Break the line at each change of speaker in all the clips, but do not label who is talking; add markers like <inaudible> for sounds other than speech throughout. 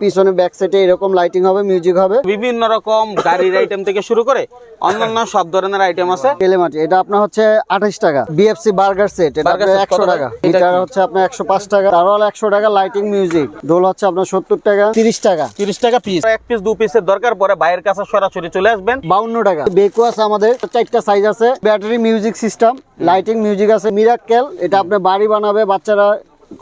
পিছনে ব্যাক সাইডে এরকম লাইটিং হবে মিউজিক হবে।
বিভিন্ন রকম গাড়ির আইটেম থেকে শুরু করে অন্যান্য সব ধরনের আইটেম আছে।
কেলেমাটি এটা আপনার হচ্ছে আঠাশ টাকা। বিএফসি বার্গার সেট এটা
Burger
আপনার
set
একশো
কত
টাকা?
টাকা? এটা
হচ্ছে আপনার একশো পাঁচ টাকা। তারওয়াল একশো টাকা লাইটিং মিউজিক ডোল হচ্ছে আপনার সত্তর টাকা তিরিশ টাকা।
তিরিশ টাকা পিস এক পিস দু পিসের দরকার পরে বাইরের কাছে সরাসরি চলে আসবেন।
বাউন্ন টাকা। বেকু আছে আমাদের চারটা সাইজ আছে। Battery music system lighting music আছে। মিরাক্কেল এটা আপনার বাড়ি বানাবে বাচ্চারা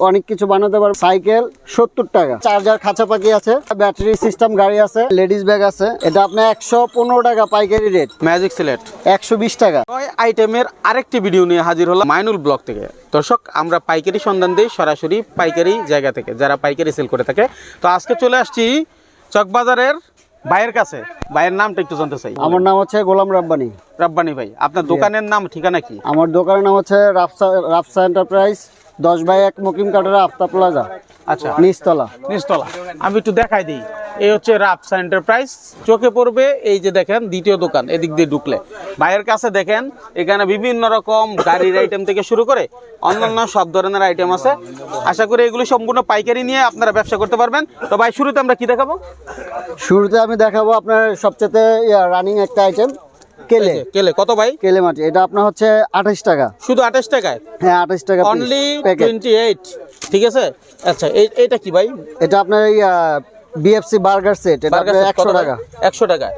অনেক কিছু বানাতে পারবে। সাইকেল সত্তর টাকা। চার্জার খাঁচা পাখি আছে ব্যাটারি সিস্টেম গাড়ি আছে লেডিস ব্যাগ আছে। এটা আপনার একশো পনেরো টাকা পাইকারি রেট
ম্যাজিক সিলেট
একশো বিশ টাকা।
ছয় আইটেমের আরেকটি ভিডিও নিয়ে হাজির হলাম মাইনুল ব্লক থেকে। দর্শক আমরা পাইকারি সন্ধান দিই সরাসরি পাইকারি জায়গা থেকে যারা পাইকারি সেল করে থাকে। তো আজকে চলে আসছি চকবাজারের ভাইয়ের কাছে। ভাইয়ের নামটা একটু জানতে চাই।
আমার নাম হচ্ছে গোলাম রাব্বানি।
রাব্বানি ভাই আপনার দোকানের নাম ঠিকানা কি?
আমার দোকানের নাম হচ্ছে রাফসা রাফসা এন্টারপ্রাইজ দশ বাই এক মুকিম কাটারা আফতা প্লাজা।
আচ্ছা।
নিচতলা।
নিচতলা। আমি একটু দেখাই দিই। এই হচ্ছে রাপসা এন্টারপ্রাইজ চোখে পড়বে এই যে দেখেন দ্বিতীয় দোকান এদিক দিয়ে ঢুকলে। ভাইয়ের কাছে দেখেন এখানে বিভিন্ন রকম গাড়ির আইটেম থেকে শুরু করে অন্যান্য সব ধরনের আইটেম আছে। আশা করি এগুলো সম্পূর্ণ পাইকারি নিয়ে আপনারা ব্যবসা করতে পারবেন। তো ভাই শুরুতে আমরা কি দেখাবো?
শুরুতে আমি দেখাবো আপনার সবচেয়ে রানিং একটা আইটেম কেলে?
কেলে কত ভাই?
কেলে মাটি এটা আপনার হচ্ছে আঠাশ টাকা।
শুধু আঠাশ টাকায়?
হ্যাঁ আঠাশ টাকা
অনলি টোয়েন্টি এইট ঠিক আছে? আচ্ছা এই- এইটা কি ভাই?
এটা আপনার বিএফসি বার্গার সেট এটা আপনার একশো টাকা?
একশো টাকায়।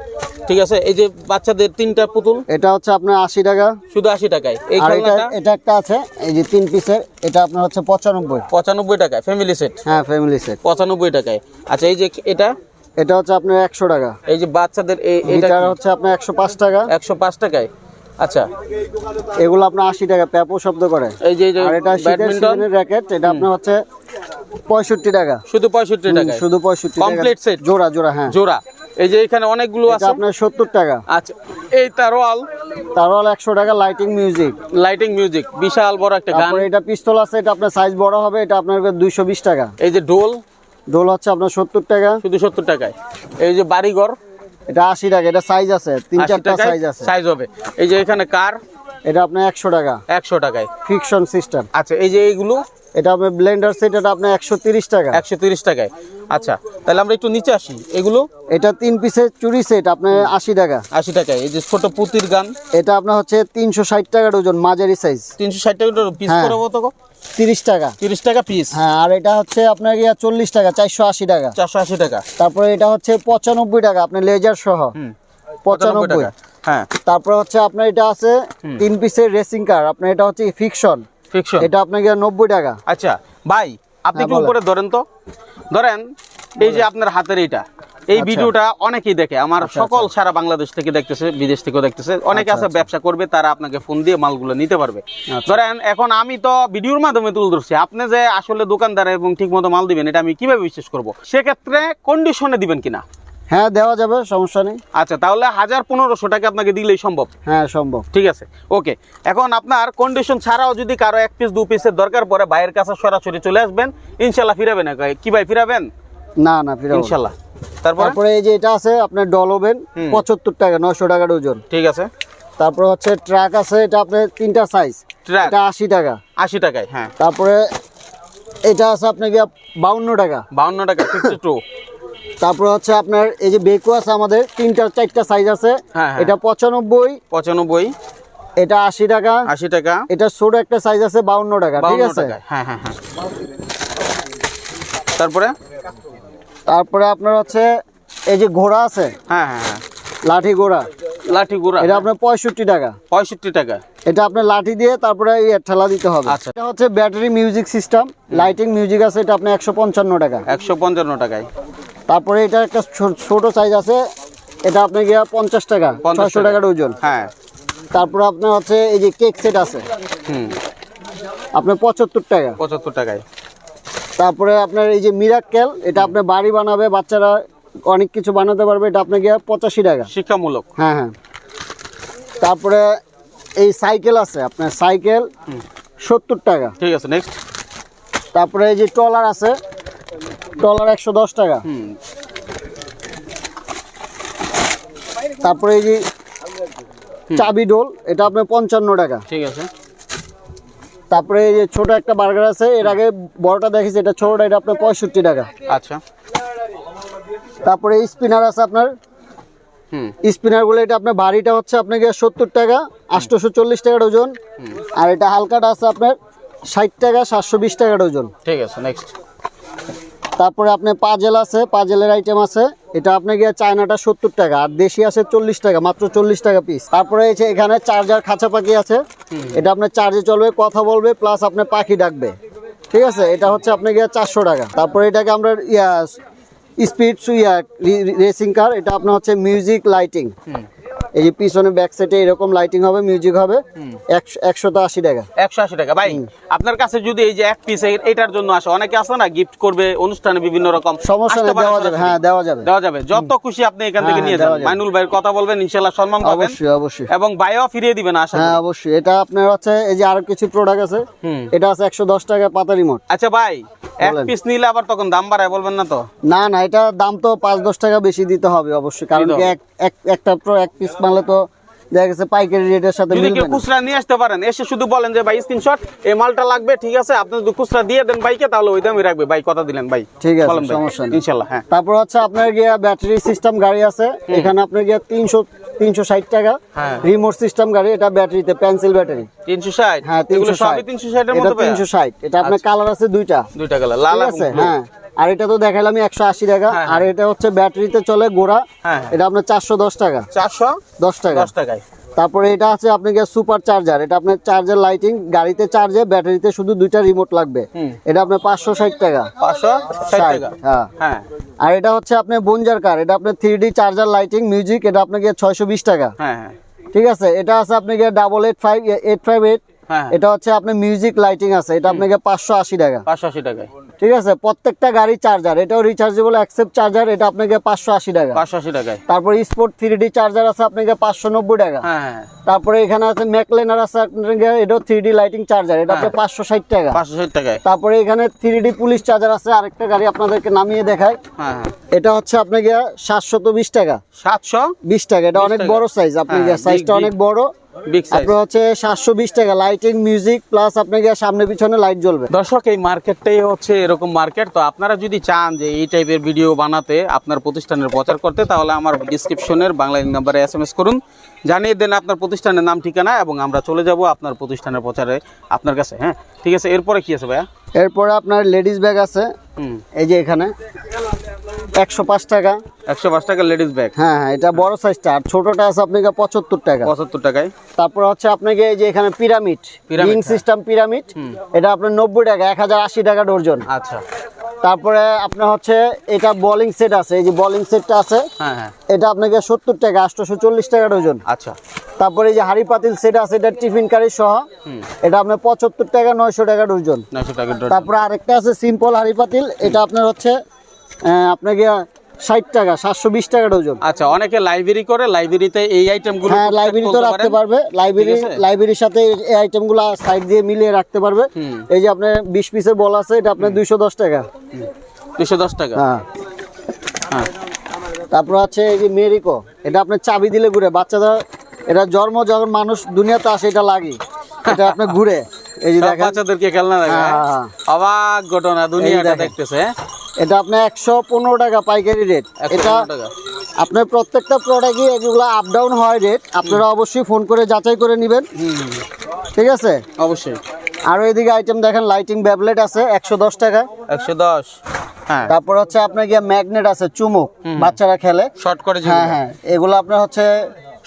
ঠিক আছে এই যে বাচ্চাদের তিনটা পুতুল?
এটা হচ্ছে আপনার আশি টাকা।
শুধু আশি টাকায়। এই
এটা
খেলনাটা?
এটা একটা আছে এই যে তিন পিসের এটা আপনার হচ্ছে পঁচানব্বই।
পঁচানব্বই টাকায় ফ্যামিলি সেট
হ্যাঁ ফ্যামিলি সেট
পঁচানব্বই টাকায়। আচ্ছা এই যে এটা?
এটা হচ্ছে আপনার একশো টাকা।
এই যে বাচ্চাদের এটা
হচ্ছে আপনার একশো পাঁচ টাকা।
একশো পাঁচ টাকায়? আচ্ছা।
এগুলো আপনার আশি টাকা প্যাপো শব্দ করে।
এই যে
আর এটা শীতের
ব্যাডমিন্টন?
র্যাকেট এটা আপনার হচ্ছে পঁয়ষট্টি টাকা।
শুধু পঁয়ষট্টি টাকা
শুধু পঁয়ষট্টি
Complete set?
জোড়া জোড়া হ্যাঁ।
জোড়া। এই যে এখানে অনেকগুলো আছে।
আপনার সত্তর টাকা।
আচ্ছা। এই তারওয়াল
তারওয়াল একশো টাকা লাইটিং মিউজিক
লাইটিং মিউজিক বিশাল বড় একটা গান।
এটা পিস্তল আছে এটা আপনার সাইজ বড় হবে এটা আপনার দুইশো বিশ টাকা।
এই যে ডোল
ডোল হচ্ছে আপনার সত্তর টাকা।
শুধু সত্তর টাকায়। এই যে বাড়িঘর
এটা আশি টাকা এটা সাইজ আছে তিন চারটা সাইজ আছে।
সাইজ হবে। এই যে এখানে কার?
এটা আপনার একশো টাকা।
একশো টাকায়।
ফিকশন সিস্টেম
আচ্ছা এই যে এইগুলো?
এটা আপনার ব্লেন্ডার সেট এটা আপনার একশো তিরিশ টাকা।
একশো তিরিশ টাকায়। আচ্ছা তাহলে আমরা একটু নিচে আসি। এগুলো?
এটা তিন পিসের চুরি সেট আপনার আশি টাকা।
আশি টাকায়। এই যে ছোট পুতির গান।
এটা আপনার হচ্ছে তিনশো ষাট টাকা ডজন মাঝারি সাইজ
তিনশো ষাট টাকা পিস। করে কত
তিরিশ টাকা।
তিরিশ টাকা পিস
হ্যাঁ আর এটা হচ্ছে আপনার ইয়া চল্লিশ টাকা চারশো আশি টাকা।
চারশো আশি টাকা।
তারপরে এটা হচ্ছে পঁচানব্বই টাকা আপনার লেজার সহ।
হুম
পঁচানব্বই।
হ্যাঁ।
তারপরে হচ্ছে আপনার এটা আছে তিন পিসের রেসিং কার আপনার এটা হচ্ছে ফিকশন
ফিকশন
এটা আপনার গিয়ে নব্বই টাকা।
আচ্ছা ভাই আপনি
হ্যাঁ,
একটু উপরে ধরেন তো। ধরেন এই যে আপনার হাতের এইটা। এই
আচ্ছা।
ভিডিওটা অনেকেই দেখে আমার সকল সারা বাংলাদেশ থেকে দেখতেছে বিদেশ থেকেও দেখতেছে। অনেকে
আচ্ছা,
আছে ব্যবসা করবে তারা আপনাকে ফোন দিয়ে মালগুলো নিতে পারবে। ধরেন এখন আমি তো ভিডিওর মাধ্যমে তুলে ধরছি। আপনি যে আসলে দোকানদার এবং ঠিক মতো মাল দিবেন এটা আমি কীভাবে বিশ্বাস করব? সেক্ষেত্রে কন্ডিশনে দিবেন কিনা?
হ্যাঁ দেওয়া যাবে সমস্যা নেই।
আচ্ছা তাহলে হাজার পনেরোশো টাকা আপনাকে দিলেই সম্ভব।
হ্যাঁ সম্ভব।
ঠিক আছে ওকে। এখন আপনার কন্ডিশন ছাড়াও যদি কারও এক পিস দু পিসের দরকার পড়ে বাইরের কাছে সরাসরি চলে আসবেন ইনশাল্লাহ ফিরাবেন কি ভাই ফিরাবেন?
না না ফিরাবো না।
ইনশাল্লাহ। তারপর?
এই যে এটা আছে আপনার ডল ওভেন পঁচাত্তর টাকা নশো টাকার ওজন।
ঠিক আছে।
তারপরে হচ্ছে ট্রাক আছে এটা আপনার তিনটা সাইজ এটা আশি টাকা।
আশি টাকায় হ্যাঁ।
তারপরে এটা আছে আপনার গিয়া বাউন্ন টাকা।
বাউন্ন টাকা টু <laughs>
তারপরে হচ্ছে আপনার এই যে বেকু আছে আমাদের তিনটা চারটা সাইজ আছে।
হ্যাঁ, হ্যাঁ।
এটা পঁচানব্বই।
পঁচানব্বই।
এটা আশি টাকা।
আশি টাকা।
এটা ছোট একটা সাইজ আছে বাউন্ন টাকা ঠিক আছে?
হ্যাঁ হ্যাঁ হ্যাঁ। তারপরে?
তারপরে আপনার হচ্ছে এই যে ঘোড়া আছে
হ্যাঁ হ্যাঁ হ্যাঁ।
লাঠি ঘোড়া।
লাঠি ঘোড়া।
এটা আপনার পঁয়ষট্টি টাকা।
পঁয়ষট্টি টাকা।
এটা আপনার লাঠি দিয়ে তারপরে এই ঠেলা দিতে হবে।
আচ্ছা।
এটা হচ্ছে battery music system. Lighting music আছে এটা আপনার একশো পঞ্চান্ন টাকা।
একশো পঞ্চান্ন টাকায়।
তারপরে এটা একটা ছোট সাইজ আছে। এটা আপনার গিয়া পঞ্চাশ টাকা
পঞ্চাশ
ছয়শো টাকার ওজন।
হ্যাঁ।
তারপরে আপনার হচ্ছে এই যে কেক সেট আছে।
হুম।
আপনার পঁচাত্তর টাকা।
পঁচাত্তর টাকায়।
তারপরে আপনার এই যে মিরাক্কেল এটা আপনার বাড়ি বানাবে বাচ্চারা অনেক কিছু বানাতে পারবে এটা আপনার গিয়া পঁচাশি টাকা।
শিক্ষামূলক।
হ্যাঁ হ্যাঁ। তারপরে এই সাইকেল আছে আপনার সাইকেল সত্তর টাকা।
ঠিক আছে নেক্সট
তারপরে এই যে ট্রলার আছে ট্রলার একশো দশ টাকা। তারপরে এই যে চাবি ডোল এটা আপনার পঞ্চান্ন টাকা।
ঠিক আছে।
তারপরে এই যে ছোট একটা বার্গার আছে এর আগে বড়টা দেখেছি এটা ছোটটা এটা আপনার পঁয়ষট্টি টাকা।
আচ্ছা।
তারপরে স্পিনার আছে আপনার। স্পিনারগুলো স্পিনারগুলো এটা আপনার বাড়িটা হচ্ছে আপনাকে সত্তর টাকা আটশোশো চল্লিশ টাকার ওজন আর এটা হালকাটা আছে আপনার ষাট টাকা সাতশো বিশ টাকার ওজন
ঠিক আছে নেক্সট
তারপরে আপনার পাজেল আছে পাজেলের আইটেম আছে। এটা আপনার গিয়ে চায়নাটা সত্তর টাকা আর দেশি আছে চল্লিশ টাকা মাত্র চল্লিশ টাকা পিস তারপরে যে এখানে চার্জার খাঁচা পাখি আছে এটা আপনার চার্জে চলবে কথা বলবে প্লাস আপনার পাখি ডাকবে। ঠিক আছে? এটা হচ্ছে আপনার গিয়ে চারশো টাকা। তারপরে এটাকে আমরা ইয়া স্পিড ইয়া রেসিং কার এটা আপনার হচ্ছে মিউজিক লাইটিং এই যে পিছনে ব্যাক সাইডে এরকম লাইটিং হবে মিউজিক হবে একশো আশি টাকা।
একশো আশি টাকা। ভাই আপনার কাছে যদি এই যে এক পিস এটার জন্য আসে অনেকে আছে না গিফট করবে অনুষ্ঠানে বিভিন্ন রকম
সমস্যা দেওয়া যাবে হ্যাঁ দেওয়া যাবে।
দেওয়া যাবে। যত খুশি আপনি এখান থেকে
হ্যাঁ,
নিয়ে যাবেন।
যাবে।
মাইনুল ভাইয়ের কথা বলবেন ইনশাল্লাহ সম্মান পাবেন।
অবশ্যই অবশ্যই।
এবং বাইও ফিরিয়ে দিবেন আশা
হ্যাঁ অবশ্যই। এটা আপনার হচ্ছে এই যে আরও কিছু প্রোডাক্ট আছে এটা আছে একশো দশ টাকা পাতা রিমোট
আচ্ছা ভাই এক পিস নিলে আবার তখন দাম বাড়ায় বলবেন না তো
না না এটা দাম তো পাঁচ দশ টাকা বেশি দিতে হবে অবশ্যই কারণ। এক এক একটা এক পিস মালে তো দেখা গেছে পাইকারি রেটের সাথে
যদি কেউ খুচরা নিয়ে আসতে পারেন এসে শুধু বলেন যে ভাই স্ক্রিনশট এই মালটা লাগবে ঠিক আছে আপনি যদি খুচরা দিয়ে দেন বাইকে তাহলে ওই দামই রাখবে। ভাই কথা দিলেন ভাই
ঠিক আছে, সমস্যা নেই।
ইনশাল্লাহ হ্যাঁ।
তারপর হচ্ছে আপনার গিয়া ব্যাটারি সিস্টেম গাড়ি আছে এখানে আপনার গিয়া তিনশো তিনশো ষাট টাকা।
হ্যাঁ।
রিমোট সিস্টেম গাড়ি এটা ব্যাটারিতে পেন্সিল ব্যাটারি
তিনশো ষাট?
হ্যাঁ
এগুলো
তিনশো ষাট।
সবই তিনশো ষাটের
এটা আপনার কালার আছে দুইটা।
দুইটা কালার লাল
আছে হ্যাঁ। আর এটা তো দেখালাম একশো আশি টাকা।
হ্যাঁ,
আর এটা হচ্ছে ব্যাটারিতে চলে গোড়া।
হ্যাঁ, হ্যাঁ।
এটা আপনার চারশো দশ টাকা।
চারশো
দশ টাকা।
দশ টাকায়।
তারপরে এটা আছে আপনাকে সুপার চার্জার। এটা আপনার চার্জার লাইটিং গাড়িতে চার্জে ব্যাটারিতে শুধু দুইটা রিমোট লাগবে। এটা আপনার পাঁচশো ষাট টাকা।
পাঁচশো
হ্যাঁ।
হ্যাঁ।
আর এটা হচ্ছে আপনার বঞ্জার কার। এটা আপনার three D charger lighting music এটা আপনাকে ছয়শো বিশ টাকা।
হ্যাঁ হ্যাঁ।
ঠিক আছে? এটা আছে আপনাকে double eight five eight five eight.
হ্যাঁ
এটা হচ্ছে আপনার মিউজিক লাইটিং আছে এটা আপনাকে পাঁচশো আশি টাকা।
পাঁচশো আশি টাকায়।
ঠিক আছে? প্রত্যেকটা গাড়ি চার্জার এটাও রিচার্জেবল অ্যাকসেপ্ট চার্জার এটা আপনাকে পাঁচশো আশি টাকা।
পাঁচশো আশি টাকায়।
তারপরে স্পোর্ট থ্রি ডি চার্জার আছে আপনাকে পাঁচশো নব্বই টাকা।
হ্যাঁ হ্যাঁ।
তারপরে এখানে আছে ম্যাকলেনার আছে আপনাকে এটাও থ্রি ডি লাইটিং চার্জার এটা আপনার পাঁচশো ষাট টাকা।
পাঁচশো ষাট টাকায়।
তারপরে এখানে থ্রি ডি পুলিশ চার্জার আছে আরেকটা গাড়ি আপনাদেরকে নামিয়ে দেখায়
হ্যাঁ হ্যাঁ।
এটা হচ্ছে আপনাকে সাতশত বিশ টাকা।
সাতশো?
বিশ টাকা এটা অনেক বড় সাইজ আপনি
হ্যাঁ,
সাইজটা অনেক বড়। আপনার হচ্ছে সাতশো বিশ টাকা লাইটিং মিউজিক প্লাস আপনাকে সামনে পিছনে লাইট জ্বলবে।
দর্শক এই মার্কেটটাই হচ্ছে এরকম মার্কেট তো আপনারা যদি চান যে এই টাইপের ভিডিও বানাতে আপনার প্রতিষ্ঠানের প্রচার করতে তাহলে আমার ডিসক্রিপশনের বাংলা নাম্বারে এস এম এস করুন। জানিয়ে দেন আপনার প্রতিষ্ঠানের নাম ঠিকানা এবং আমরা চলে যাব আপনার প্রতিষ্ঠানের প্রচারে আপনার কাছে হ্যাঁ? ঠিক আছে এরপরে কি আছে ভাইয়া?
এরপরে আপনার লেডিস ব্যাগ আছে। এই যে এখানে। একশো পাঁচ টাকা।
একশো পাঁচ টাকা লেডিস ব্যাগ।
হ্যাঁ হ্যাঁ এটা বড় সাইজটা। আর ছোটটা আছে আপনাকে পঁচাত্তর টাকা।
পঁচাত্তর টাকায়।
তারপর হচ্ছে আপনাকে এই যে এখানে পিরামিড
পিরামিড,
রিং
হ্যাঁ।
সিস্টেম পিরামিড এটা আপনার নব্বই টাকা এক হাজার আশি টাকা ডর্জন।
আচ্ছা।
তারপরে আপনার হচ্ছে এটা বোলিং সেট আছে এই যে বোলিং সেটটা আছে
হ্যাঁ হ্যাঁ।
এটা আপনাকে সত্তর টাকা আটশোশো চল্লিশ টাকা ডজন
আচ্ছা।
তারপরে এই যে হাড়ি পাতিল সেট আছে এটা টিফিন কারি সহ এটা আপনার পঁচাত্তর টাকা নয়শো টাকা ডজন তারপরে আরেকটা আছে সিম্পল হাড়ি পাতিল এটা আপনার হচ্ছে আপনাকে ষাট টাকা সাতশো বিশ টাকা ডজন।
আচ্ছা অনেকে লাইব্রেরি করে লাইব্রেরিতে এই আইটেমগুলো
হ্যাঁ
টুকটাক
লাইব্রেরি তো রাখতে পারবে। লাইব্রেরি লাইব্রেরির সাথে এই আইটেমগুলো সাইড দিয়ে মিলিয়ে রাখতে পারবে। এই যে আপনার বিশ পিসের বল আছে এটা আপনার দুইশো দশ টাকা।
দুশো দশ টাকা?
হ্যাঁ।
হ্যাঁ।
তারপর আছে এই যে মেরিকো এটা আপনার চাবি দিলে ঘুরে। বাচ্চাদের এটা জন্ম যখন মানুষ দুনিয়াতে আসে এটা লাগে এটা আপনার ঘুরে। এই যে
বাচ্চাদেরকে খেলনা লাগে
হ্যাঁ,
হ্যাঁ?
হ্যাঁ।
অবাক ঘটনা দুনিয়াটা দেখতেছে হ্যাঁ?
এটা আপনার একশো পনেরো টাকা পাইকারি রেট এটা আপনার প্রত্যেকটা প্রোডাক্টই এগুলো আপ ডাউন হয় রেট আপনারা অবশ্যই ফোন করে যাচাই করে নেবেন। ঠিক আছে?
অবশ্যই।
আরও এদিকে আইটেম দেখেন লাইটিং ব্যাবলেট আছে একশো দশ টাকা।
একশো দশ। হ্যাঁ।
তারপর হচ্ছে আপনার গিয়ে ম্যাগনেট আছে চুমুক বাচ্চারা খেলে।
শর্ট করে
হ্যাঁ হ্যাঁ। এগুলো আপনার হচ্ছে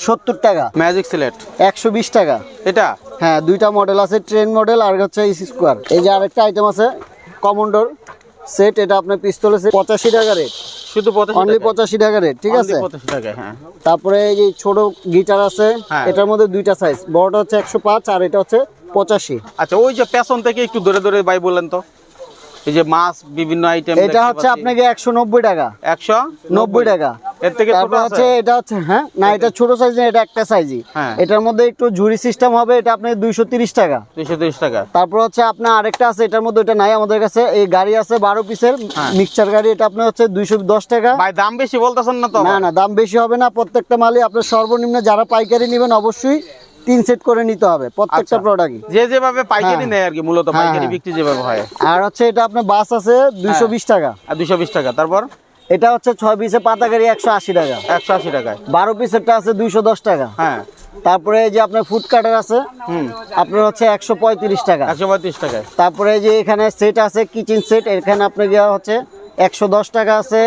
সত্তর টাকা।
ম্যাজিক সিলেট
একশো বিশ টাকা।
এটা?
হ্যাঁ দুইটা মডেল আছে ট্রেন মডেল আর হচ্ছে স্কোয়ার এই যে আরেকটা আইটেম আছে কমন্ডোর সেট এটা আপনার পিস্তল সেট পঁচাশি টাকা রেট
শুধু পঁচাশি
অনলি
টাকা
পঁচাশি টাকা রেট ঠিক আছে?
হ্যাঁ।
তারপরে এই যে ছোট গিটার আছে
হ্যাঁ।
এটার মধ্যে দুইটা সাইজ বড়টা হচ্ছে একশো পাঁচ আর এটা হচ্ছে পঁচাশি।
আচ্ছা ওই যে পেছন থেকে একটু ধরে ধরে ভাই বললেন তো। এই যে মাছ বিভিন্ন আইটেম
এটা হচ্ছে আপনাকে একশো নব্বই টাকা।
একশো
নব্বই টাকা।
এর থেকে ছোট আছে
এটা হচ্ছে হ্যাঁ? না এটা ছোট সাইজ এটা একটা সাইজই
হ্যাঁ।
এটার মধ্যে একটু ঝুড়ি সিস্টেম হবে এটা দুইশো তিরিশ টাকা।
দুইশো তিরিশ টাকা।
তারপর হচ্ছে আপনার আরেকটা আছে এটার মধ্যে এটা নাই আমাদের কাছে। এই গাড়ি আছে বারো পিসের। মিক্সচার গাড়ি এটা আপনার হচ্ছে দুইশো দশ টাকা।
ভাই দাম বেশি বলতেছেন না তো
না না দাম বেশি হবে না প্রত্যেকটা মালই আপনার সর্বনিম্ন যারা পাইকারি নেবেন অবশ্যই তিন সেট করে নিতে হবে প্রত্যেকটা
আচ্ছা।
প্রোডাক্টই
যে যেভাবে পাইকারি
হ্যাঁ।
নেয় আর কি মূলত
হ্যাঁ,
পাইকারি
হ্যাঁ।
বিক্রি যেভাবে হয়।
আর হচ্ছে এটা আপনার বাস আছে দুইশো বিশ টাকা।
আর দুইশো বিশ টাকা তারপর?
এটা হচ্ছে ছয় পিসের পাতাকারি একশো আশি টাকা।
একশো আশি টাকায়
বারো পিসেরটা আছে দুইশো দশ টাকা।
হ্যাঁ।
তারপরে যে আপনার ফুড কাটার আছে আপনার হচ্ছে একশো পঁয়ত্রিশ টাকা।
একশো পঁয়ত্রিশ টাকায়।
তারপরে যে এখানে সেট আছে কিচেন সেট এখানে আপনার হচ্ছে একশো দশ টাকা আছে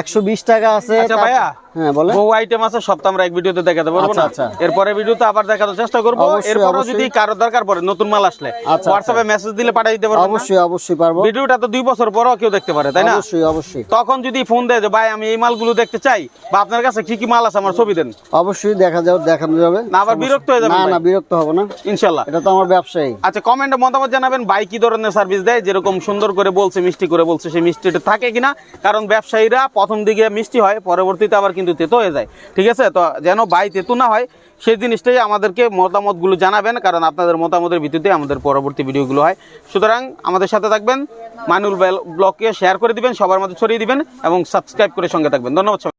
একশো বিশ টাকা আছে
আচ্ছা ভাইয়া
হ্যাঁ বলে
বহু আইটেম আছে সব আমরা এক ভিডিওতে দেখাতে পারব না। এরপরে ভিডিওতে আবার দেখানোর চেষ্টা করব।
অবশ্যই,
যদি কারও দরকার পড়ে নতুন মাল আসলে। হোয়াটসঅ্যাপে মেসেজ দিলে পাঠিয়ে দিতে পারব
অবশ্যই অবশ্যই পারব।
ভিডিওটা তো দুই বছর পরও কেউ দেখতে পারে তাই না?
অবশ্যই অবশ্যই।
তখন যদি ফোন দেয় যে ভাই আমি এই মালগুলো দেখতে চাই বা আপনার কাছে কি কি মাল আছে আমার ছবি দেন।
অবশ্যই দেখা যাবে দেখানো যাবে।
না আবার বিরক্ত হয়ে যাবেন
না না বিরক্ত হব না।
ইনশাল্লাহ।
এটা তো আমার ব্যবসায়ী।
আচ্ছা কমেন্টে মতামত জানাবেন ভাই কি ধরনের সার্ভিস দেয় যেরকম সুন্দর করে বলছে মিষ্টি করে বলছে সেই মিষ্টিটা থাকে কিনা? কারণ ব্যবসায়ীরা প্রথম দিকে মিষ্টি হয় পরবর্তীতে আবার কিন্তু তেতো হয়ে যায়। ঠিক আছে? তো যেন বাই তেতো না হয়, সেই জিনিসটাই আমাদেরকে মতামতগুলো জানাবেন, কারণ আপনাদের মতামতের ভিত্তিতে আমাদের পরবর্তী ভিডিওগুলো হয়। সুতরাং আমাদের সাথে থাকবেন, মানুল ব্লগকে শেয়ার করে দিবেন, সবার মধ্যে ছড়িয়ে দিবেন, এবং সাবস্ক্রাইব করে সঙ্গে থাকবেন। ধন্যবাদ